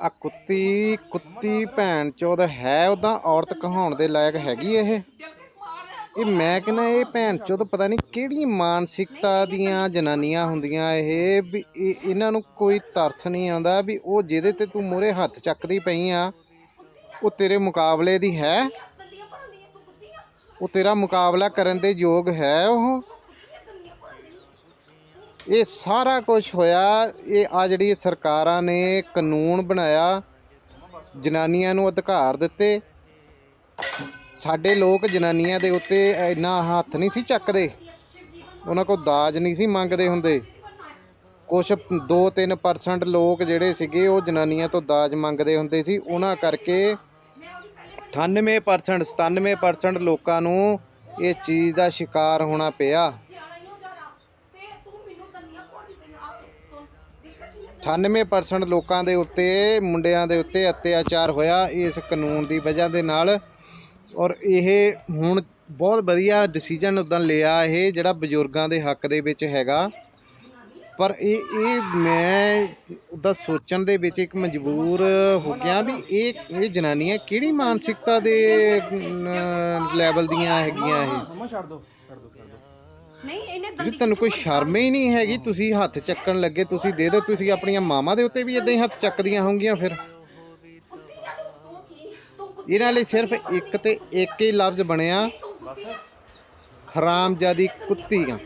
ਆ ਕੁੱਤੀ ਕੁੱਤੀ ਭੈਣ ਚੋਦ ਹੈ ਉਦਾਂ ਔਰਤ ਕਹਾਉਣ ਦੇ ਲਾਇਕ ਹੈਗੀ ਇਹ। ਇਹ ਮੈਂ ਕਹਿੰਦਾ ਇਹ ਭੈਣ ਚੋਦ ਪਤਾ ਨਹੀਂ ਕਿਹੜੀ ਮਾਨਸਿਕਤਾ ਦੀਆਂ ਜਨਾਨੀਆਂ ਹੁੰਦੀਆਂ ਇਹ, ਵੀ ਇਹ- ਇਹਨਾਂ ਨੂੰ ਕੋਈ ਤਰਸ ਨਹੀਂ ਆਉਂਦਾ ਵੀ ਉਹ ਜਿਹਦੇ ਤੇ ਤੂੰ ਮੂਹਰੇ ਹੱਥ ਚੱਕਦੀ ਪਈ ਆ, ਉਹ ਤੇਰੇ ਮੁਕਾਬਲੇ ਦੀ ਹੈ। ਉਹ ਤੇਰਾ ਮੁਕਾਬਲਾ ਕਰਨ ਦੇ ਯੋਗ ਹੈ ਉਹ। ਇਹ ਸਾਰਾ ਕੁਝ ਹੋਇਆ, ਇਹ ਆ ਜਿਹੜੀ ਸਰਕਾਰਾਂ ਨੇ ਕਾਨੂੰਨ ਬਣਾਇਆ, ਜਨਾਨੀਆਂ ਨੂੰ ਅਧਿਕਾਰ ਦਿੱਤੇ। ਸਾਡੇ ਲੋਕ ਜਨਾਨੀਆਂ ਦੇ ਉੱਤੇ ਇੰਨਾ ਹੱਥ ਨਹੀਂ ਸੀ ਚੱਕਦੇ। ਉਹਨਾਂ ਕੋਲ ਦਾਜ ਨਹੀਂ ਸੀ ਮੰਗਦੇ ਹੁੰਦੇ। ਕੁਝ 2-3% ਲੋਕ ਜਿਹੜੇ ਸੀਗੇ, ਉਹ ਜਨਾਨੀਆਂ ਤੋਂ ਦਾਜ ਮੰਗਦੇ ਹੁੰਦੇ ਸੀ। ਉਹਨਾਂ ਕਰਕੇ 98% 97% ਲੋਕਾਂ ਨੂੰ ਇਹ ਚੀਜ਼ ਦਾ ਸ਼ਿਕਾਰ ਹੋਣਾ ਪਿਆ। 98% ਲੋਕਾਂ ਦੇ ਉੱਤੇ, ਮੁੰਡਿਆਂ ਦੇ ਉੱਤੇ ਅਤਿਆਚਾਰ ਹੋਇਆ ਇਸ ਕਾਨੂੰਨ ਦੀ ਵਜ੍ਹਾ ਦੇ ਨਾਲ। ਔਰ ਇਹ ਹੁਣ ਬਹੁਤ ਵਧੀਆ ਡਿਸੀਜਨ ਉਦਾਂ ਲਿਆ ਇਹ ਜਿਹੜਾ ਬਜ਼ੁਰਗਾਂ ਦੇ ਹੱਕ ਦੇ ਵਿੱਚ ਹੈਗਾ। ਪਰ ਇਹ ਇਹ ਮੈਂ ਉਹਦਾ ਸੋਚਣ ਦੇ ਵਿੱਚ ਇੱਕ ਮਜਬੂਰ ਹੋ ਗਿਆ ਵੀ ਇਹ ਇਹ ਜਨਾਨੀਆਂ ਕਿਹੜੀ ਮਾਨਸਿਕਤਾ ਦੇ ਲੈਵਲ ਦੀਆਂ ਹੈਗੀਆਂ ਇਹ? ਨਹੀਂ ਇਹਨੇ ਜੀ ਤੁਹਾਨੂੰ ਕੋਈ ਸ਼ਰਮ ਹੀ ਨਹੀਂ ਹੈਗੀ ਤੁਸੀਂ ਹੱਥ ਚੱਕਣ ਲੱਗੇ ਤੁਸੀਂ ਦੇ ਦਿਓ ਤੁਸੀਂ ਆਪਣੀਆਂ ਮਾਵਾਂ ਦੇ ਉੱਤੇ ਵੀ ਇਦਾਂ ਹੀ ਹੱਥ ਚੱਕਦੀਆਂ ਹੋਣਗੀਆਂ ਫਿਰ। ਇਹਨਾਂ ਲਈ ਸਿਰਫ ਇੱਕ ਤੇ ਇੱਕ ਹੀ ਲਫ਼ਜ਼ ਬਣਿਆ ਹਰਾਮਜ਼ਾਦੀ ਕੁੱਤੀਆਂ।